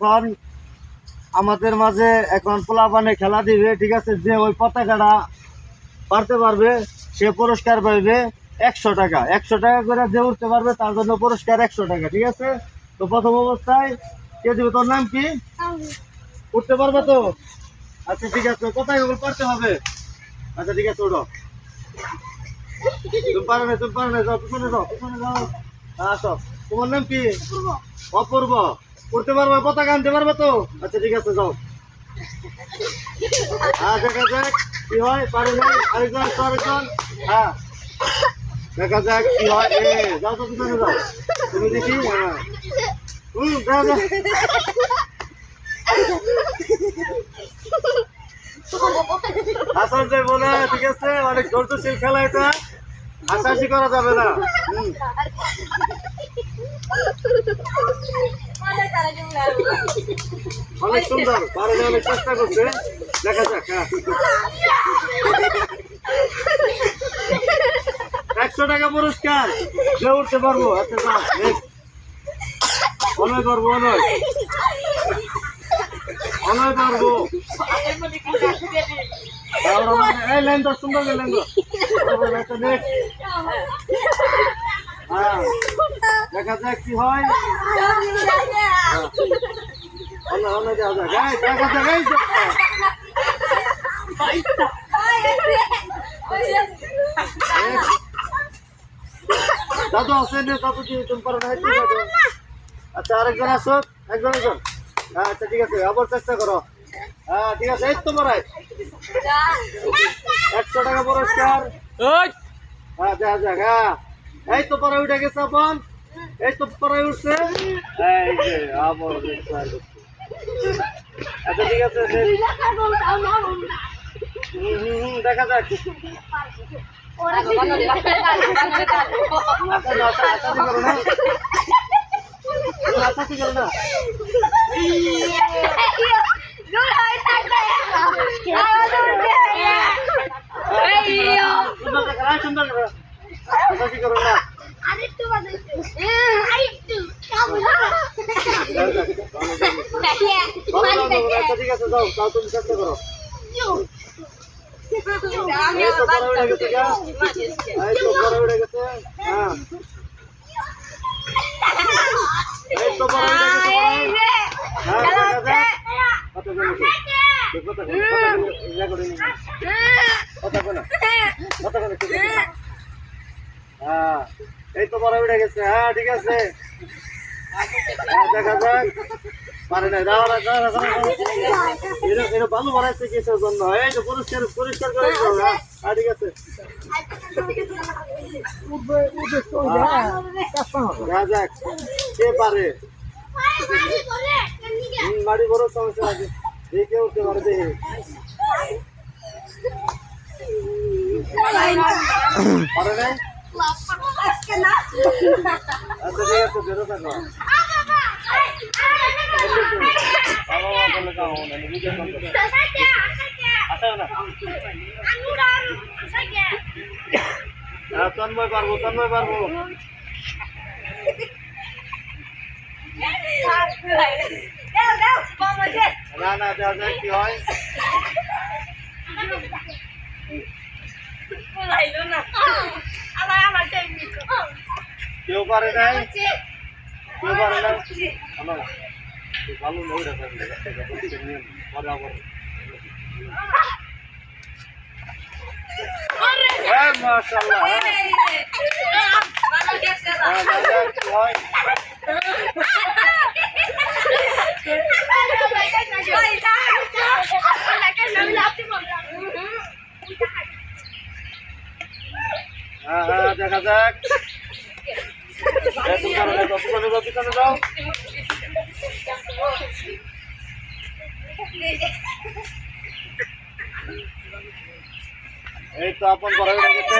এখন আমাদের মাঝে এখন পোলাপানে খেলা দিবে ঠিক আছে? যে ওই পতাকাটা পারতে পারবে সে পুরস্কার পাইবে একশো টাকা। একশো টাকা করে যে উঠতে পারবে তার জন্য পুরস্কার একশো টাকা ঠিক আছে? তো প্রথম অবস্থায় কে দিবে? তোর নাম কি? উঠতে পারবে তো? আচ্ছা ঠিক আছে। কোথায় ওগুলো পারতে হবে? আচ্ছা ঠিক আছে ওঠো তুমি পারো না তুমি পারো না যাও পিছনে যাও পিছনে যাও। আসো তোমার নাম কি? অপূর্ব। উঠতে পারবে, পতাকা আনতে পারবে তো? আচ্ছা ঠিক আছে, যাও। হ্যাঁ দেখা যাক কি হয়, পারে আরেকজন আরেকজন। হ্যাঁ। দেখা যাক কি হয়। যাও তো পিছনে যাও। তুমি দেখি? হ্যাঁ। হুম যাও হাসান যে বলে, ঠিক আছে, অনেক ধৈর্যশীল খেলা এটা। হাসাহাসি করা যাবে না। হুম। অনেক সুন্দর। পারে অনেক চেষ্টা করছে। দেখা যাক হ্যাঁ। একশো টাকা পুরস্কার। যে উঠতে পারব আচ্ছা। অনয় পারব অনয়। অনয় আমাদের- এই লাইন তো সুন্দর লাইন তো। হ্যাঁ দেখা যাক কি হয়। দেখা যাক এই, দেখা যাক এই যে। Next। দাদু আছে দাদু কি তুমি পারো না আচ্ছা আরেকজন আসো একজন একজন। হ্যাঁ আচ্ছা ঠিক আছে আবার চেষ্টা করো। হ্যাঁ ঠিক আছে এই তো মরাই একশো টাকা পুরস্কার। হ্যাঁ দেখা যাক হ্যাঁ। এই তো পরে উঠে গেছে আপন এই তো পরে উঠছে। এই যে আবার আচ্ছা ঠিক আছে নে। হুম, হুম, হুম, দেখা যাক। না, ঠিক আছে যাও তাও তুমি চেষ্টা করো এই তো পরে উঠে গেছে গা। এই তো পরে উঠে গেছে হ্যাঁ এই তো পরে উঠে গেছে পরে। হ্যাঁ দেখা যাক কত জমেছে কত কত রেকর্ডিং কত কোন কত কোন হ্যাঁ এই তো পরে উঠে গেছে হ্যাঁ ঠিক আছে হ্যাঁ, দেখা যাক। পারে না দাও না দাও না না। এটা এটা ভালো এই তো পরিষ্কার করে দাও হ্যাঁ। হ্যাঁ, ঠিক আছে। দেখা যাক। কে পারে? হুম, বাড়ি সমস্যা আছে। দেখে উঠতে পারে দেখে। পারে না। না হ্যাঁ তন্ময় পারব তন্ময় পারব। না না দেখা যাক কি হয়? কেউ পারে নাই? কেউ পারে নাই? ভালো নই পরে আবার। হ্যাঁ। হ্যাঁ হ্যাঁ, দেখা যাক কি হয় হ্যাঁ হ্যাঁ দেখা যাক এই। তো আপন হয়ে গেছে